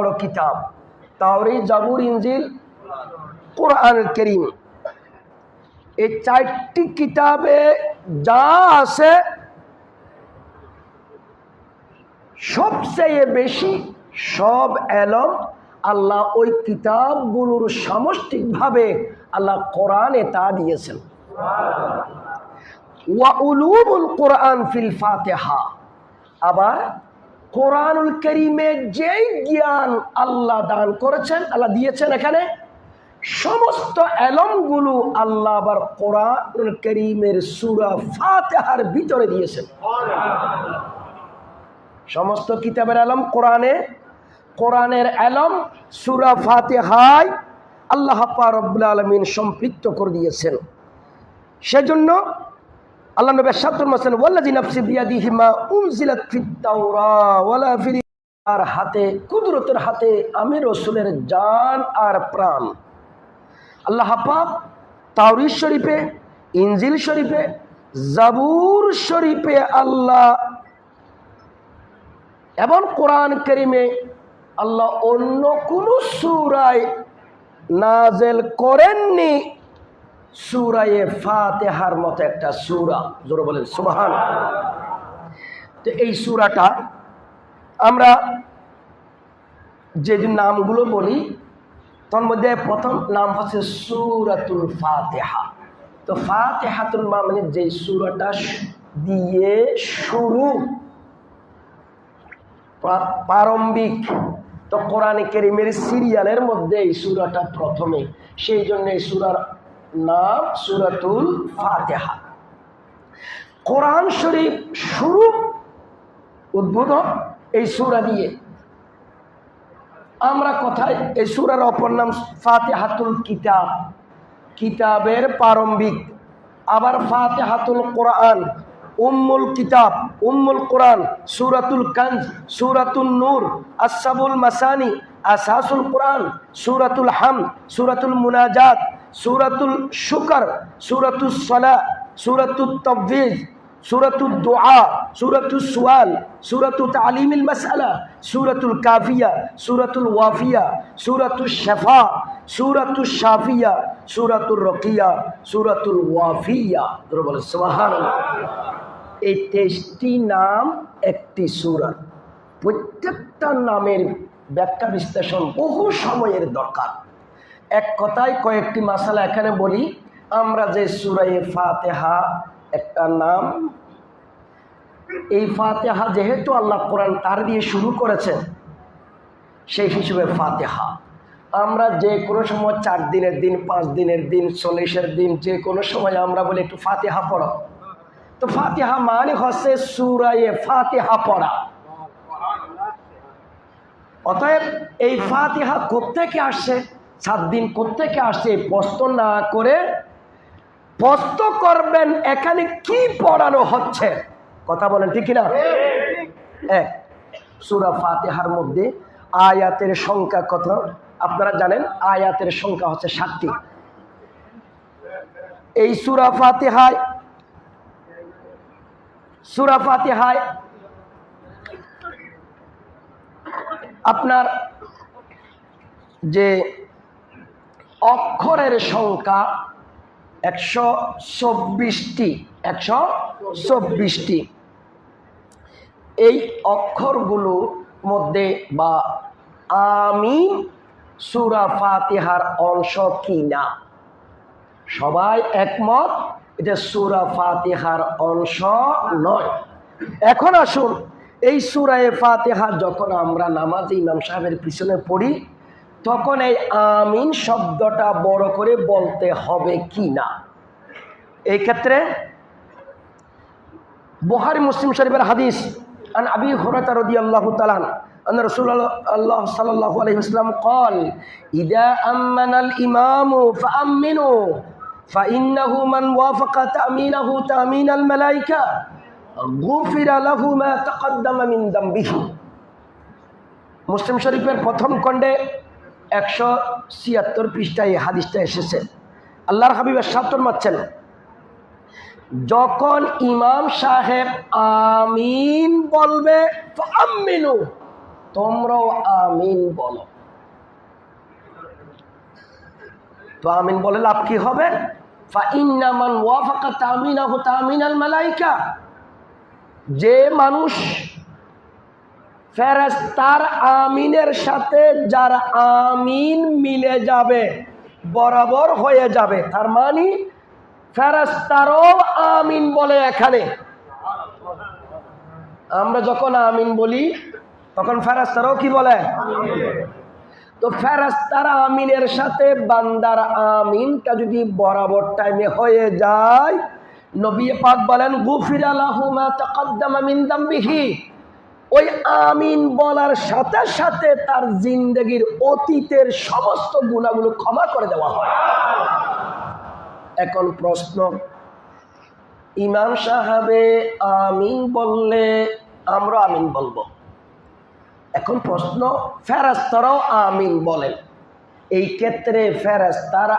বড় কিতাব। তাওরি জাবুর ইঞ্জিল কোরআন করিম। এই চারটি কিতাবে যা আছে, সবচেয়ে বেশি সব এলম আল্লাহ ওই কিতাবগুলোর সামষ্টিকভাবে আল্লাহ কোরআনে তা দিয়েছেন। ওয়া উলুমুল কোরআন ফিল ফাতেহা। আবার কোরআনুল করিমে যেই জ্ঞান আল্লাহ দান করেছেন, আল্লাহ দিয়েছেন এখানে, সমস্ত এলমগুলো আল্লাহ আবার কোরআনুল করিমের সুরা ফাতেহার ভিতরে দিয়েছেন। সমস্ত কিতাবের আলম কোরআনে, কোরআনের আলম সুরা ফাতেহায় আল্লাহ রব্বুল আলমিন সম্পৃক্ত করে দিয়েছেন। সেজন্য আল্লাহ নবী সাতুল মাসেন ওয়াল্লাজি নাফসি বিয়াদিহিমা উনজিলাত ফিত তাওরা ওয়ালা ফির আর হাতে, কুদরতের হাতে আমি রসুলের জান আর প্রাণ। আল্লাহ পাক তাওরিস শরীফে, ইনজিল শরীফে, জাবুর শরীফে আল্লাহ এবং কোরআন করিমে আল্লাহ অন্য কোনো সুরায় নাজেল করেননি। সুরায়ে ফাতেহার মতো একটা সুরা। জোরে বলেন সুবাহান তো এই সুরাটা আমরা যে নামগুলো বলি, তার মধ্যে প্রথম নাম হচ্ছে সুরাতুল ফাতেহা। তো ফাতেহাতুল মা মানে যে সুরাটা দিয়ে শুরু। প্রা- প্রারম্ভিক, তো কোরআনে কেরিমের সিরিয়ালের মধ্যে এই সুরাটা প্রথমে। সেই জন্য এই সুরার নাম সুরাতুল ফাতেহা। কোরআন শরীফ শুরু উদ্বোধন এই সুরা দিয়ে। আমরা কোথায়? এই সুরার অপর নাম ফাতেহাতুল কিতাব। কিতাবের প্রারম্ভিক। আবার ফাতেহাতুল কোরআন, উম্মুল কিতাব, উম্মুল কোরআন, সুরাতুল কাঞ্জ সুরাতুল নূর আসাবুল মাসানি আসাসুল কোরআন, সুরাতুল হাম সুরাতুল মুনাজাত সুরাতুল শুকর সুরাতুল সলা সুরাতুল তফিজ সুরাতুল দোয়া সুরাতুল সুয়াল সুরাতুল তালিমিল মাসালা সুরাতুল কাফিয়া, সুরাতুল ওয়াফিয়া সুরাতুল শেফা সুরাতুল শাফিয়া সুরাতুল রকিয়া, সুরাতুল ওয়াফিয়া। বলে সোহান এই তেইশটি নাম একটি সুরা। প্রত্যেকটা নামের ব্যাখ্যা বিশ্লেষণ বহু সময়ের দরকার। এক কথায় কয়েকটি মাসালা এখানে বলি। আমরা যে সুরাই ফাতেহা একটা নাম, এই ফাতেহা যেহেতু আল্লাহ কোরআন তার দিয়ে শুরু করেছেন, সেই হিসেবে ফাতেহা। আমরা যে কোনো সময় চার দিনের দিন, পাঁচ দিনের দিন, চল্লিশের দিন, যে কোনো সময় আমরা বলি একটু ফাতেহা পড়ো। তো ফাতেহা মানে হচ্ছে সুরায়ে ফাতেহা পড়া। অতএব এই ফাতিহা কোত্থেকে আসছে? সাত দিন কোত্থেকে আসছে? এই প্রশ্ন না করে প্রশ্ন করবেন, এখানে কি পড়ানো হচ্ছে? কথা বলেন, ঠিক কিনা? এক, সুরা ফাতেহার মধ্যে আয়াতের সংখ্যা কত? আপনারা জানেন আয়াতের সংখ্যা হচ্ছে সাতটি। এই সুরা ফাতেহায় সুরা ফাতেহায় আপনার যে অক্ষরের সংখ্যা একশো চব্বিশটি একশো চব্বিশটি। এই অক্ষরগুলোর মধ্যে বা আমি সুরা ফাতিহার অংশ কি না সবাই একমত? এটা সুরা ফাতিহার অংশ নয়। এখন আসুন, এই সুরায় ফাতেহা যখন আমরা নামাজ ইমাম সাহেবের পিছনে পড়ি তখন এই আমিন শব্দটা বড় করে বলতে হবে কি না এই ক্ষেত্রে বুহারি মুসলিম শরীফের হাদিস আন আবি হুরাতা রাদিয়াল্লাহু তাআলা أن رسول الله صلى الله عليه وسلم قال إذا أمن الإمام فأمنوا فإنه من وافق تأمينه تأمين الملائكة غفر له ما تقدم من ذنبه মুসলিম শরীফের প্রথম খণ্ডে একশো ছিয়াত্তর পৃষ্ঠায় হাদিসটা এসেছে। আল্লাহর হাবিব সাত্তর মারছেন যখন ইমাম সাহেব আমিন বলবে আমিনু তোমরাও আমিন বলো। তো আমিন বলে লাভ কি হবে? যে মানুষ ফেরেস্তার আমিনের সাথে যার আমিন মিলে যাবে, বরাবর হয়ে যাবে। তার মানে ফেরেস্তারও আমিন বলে এখানে। আমরা যখন আমিন বলি, তখন ফেরেস্তারও কি বলে? তো ফেরাস্তার আমিনের সাথে বান্দার আমিনটা যদি বরাবর টাইমে হয়ে যায়, নবী পাক বলেন গুফির আলাহুমা তাকাদ্দামা মিন দামবিহি। ওই আমিন বলার সাথে সাথে তার জিন্দগির অতীতের সমস্ত গুণাগুলো ক্ষমা করে দেওয়া হয়। এখন প্রশ্ন, ইমাম সাহাবে আমিন বললে আমরা আমিন বলব? এখন প্রশ্ন ফেরাস্তারাও আমিন বলেন। এই ক্ষেত্রে ফেরাস্তারা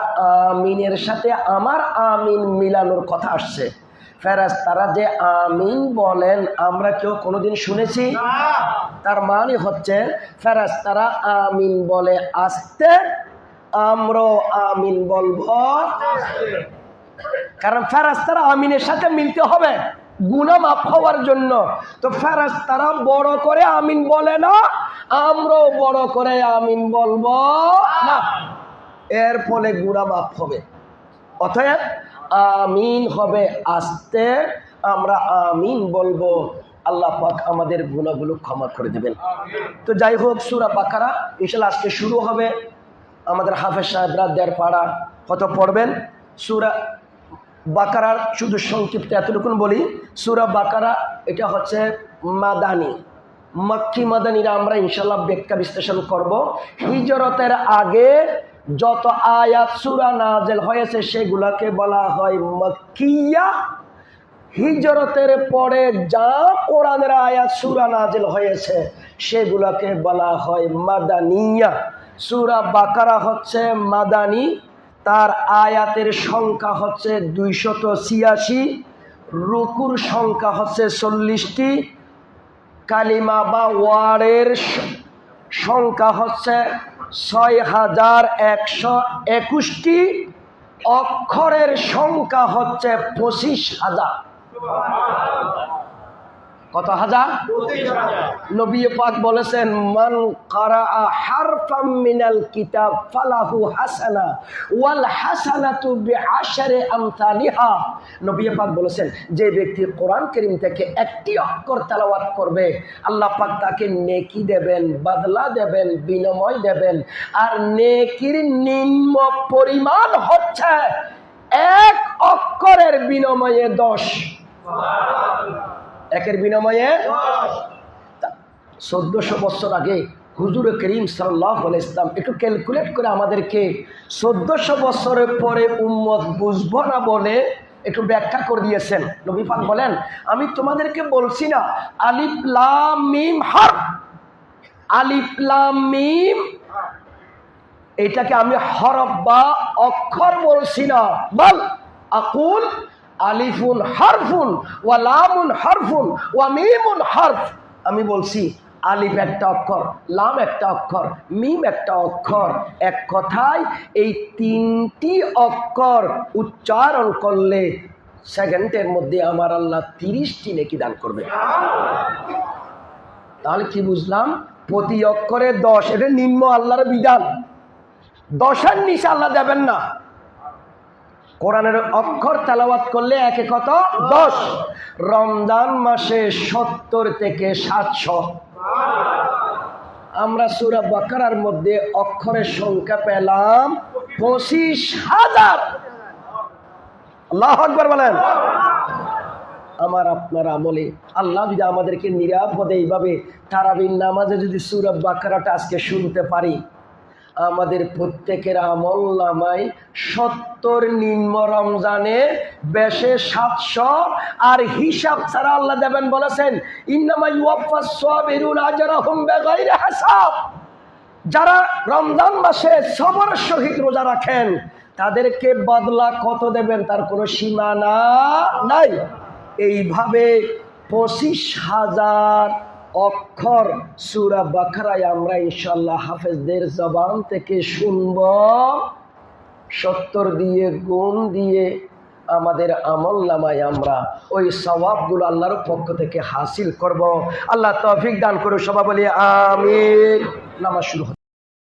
আমিনের সাথে আমার আমিন মিলানোর কথা আসছে। ফেরাস্তারা যে আমিন বলেন আমরা কেউ কোনোদিন শুনেছি? তার মানে হচ্ছে ফেরাস্তারা আমিন বলে আসতে আমরাও আমিন বলব। কারণ ফেরাস্তারা আমিনের সাথে মিলতে হবে গুনা মাফ হওয়ার জন্য। তো ফেরাস্তারা বড় করে আমিন বলে না আমরাও বড় করে আমিন বলব। না এর ফলে গুণা মাফ হবে। অতএব আমিন হবে আসতে, আমরা আমিন বলব। আল্লাহ পাক আমাদের গুণাগুলো ক্ষমা করে দেবেন। তো যাই হোক, সুরা বাকারা ইনশাল্লাহ আজকে শুরু হবে। আমাদের হাফেজ সাহেবরা দেড় পাড়া কত পড়বেন? সুরা বাকারার শুধু সংক্ষিপ্ত এতটুকুন বলি। সুরা বাকারা, এটা হচ্ছে মাদানি। মক্কি মাদানিরা আমরা ইনশাল্লাহ ব্যাখ্যা বিশ্লেষণ করব। হিজরতের আগে যত আয়াত সুরা নাজেল হয়েছে, সেগুলাকে বলা হয় মক্কিয়া। হিজরতের পরে যা কোরআনের আয়াত সুরা নাজেল হয়েছে, সেগুলাকে বলা হয় মাদানিয়া। সুরা বাকারা হচ্ছে মাদানি, তার আয়াতের সংখ্যা হচ্ছে দুইশত ছিয়াশি, রুকুর সংখ্যা হচ্ছে চল্লিশটি, কালিমা বা ওয়ার্ডের স- সংখ্যা হচ্ছে ছয় হাজার একশো একুশটি অক্ষরের সংখ্যা হচ্ছে পঁচিশ হাজার। কত হাজার? নবী পাক বলেছেন, মান কারা হারফাম মিনাল কিতাব ফালাহু হাসানা ওয়াল হাসানাতু বিআশারি আমসালিহা। নবী পাক বলেছেন, যে ব্যক্তি কোরআন কারীম থেকে একটি অক্ষর তেলাওয়াত করবে, আল্লাহ পাক তাকে নেকি দেবেন, বদলা দেবেন, বিনিময় দেবেন। আর নেকির নিম্ন পরিমাণ হচ্ছে এক অক্ষরের বিনিময়ে দশ। একের বিনিময়ে চোদ্দশো বছর আগে হুজুর করিম সাল্লাহ ইসলাম একটু ক্যালকুলেট করে আমাদেরকে চোদ্দশো বছরের পরে উম্মত বুঝব না বলে একটু ব্যাখ্যা করে দিয়েছেন। নবী পাক বলেন, আমি তোমাদেরকে বলছি না, আলিফ হার। মিম, এটাকে আমি হরফ বা অক্ষর বলছি না। বল, আকুল আলিফুন হারফুন ওয়া লামুন হারফুন ওয়া মিমুন হারফ। আমি বলছি, আলিফ একটা অক্ষর, লাম একটা অক্ষর, মিম একটা অক্ষর। এক কথায়, এই তিনটি অক্ষর উচ্চারণ করলে সেকেন্ডের মধ্যে আমার আল্লাহ তিরিশটি নেকি দান করবে। তাহলে কি বুঝলাম? প্রতি অক্ষরে দশ এটা নিম্ন আল্লাহর বিধান। দশের নিচে আল্লাহ দেবেন না। কোরআনের অক্ষর তেলাওয়াত করলে একে কত? দশ। রমজান মাসে সত্তর থেকে সাতশো। আমরা সুরা বাকারার মধ্যে অক্ষরের সংখ্যা পেলাম পঁচিশ হাজার। আল্লাহ আকবর বলেন। আমার আপনার আমলে আল্লাহ যদি আমাদেরকে নিরাপদে এইভাবে তারাবিন নামাজে যদি সুরব বাকারাটা আজকে শুনতে পারি আমাদের প্রত্যেকের আমল নামায় সত্তর নিম্ন রমজানে বেশে সাতশো, আর হিসাব ছাড়া আল্লাহ দেবেন বলেছেন হাসাব। যারা রমজান মাসে সবর সহিত রোজা রাখেন, তাদেরকে বদলা কত দেবেন তার কোনো সীমানা নাই। এইভাবে পঁচিশ হাজার অক্ষর সুরা বাখারায় আমরা ইনশাল্লাহ হাফেজদের জবান থেকে শুনব। সত্তর দিয়ে, গুণ দিয়ে আমাদের আমল নামায় আমরা ওই সওয়াবগুলো আল্লাহর পক্ষ থেকে হাসিল করব। আল্লাহ তফিক দান করে সবাই বলি আমির নামাজ শুরু।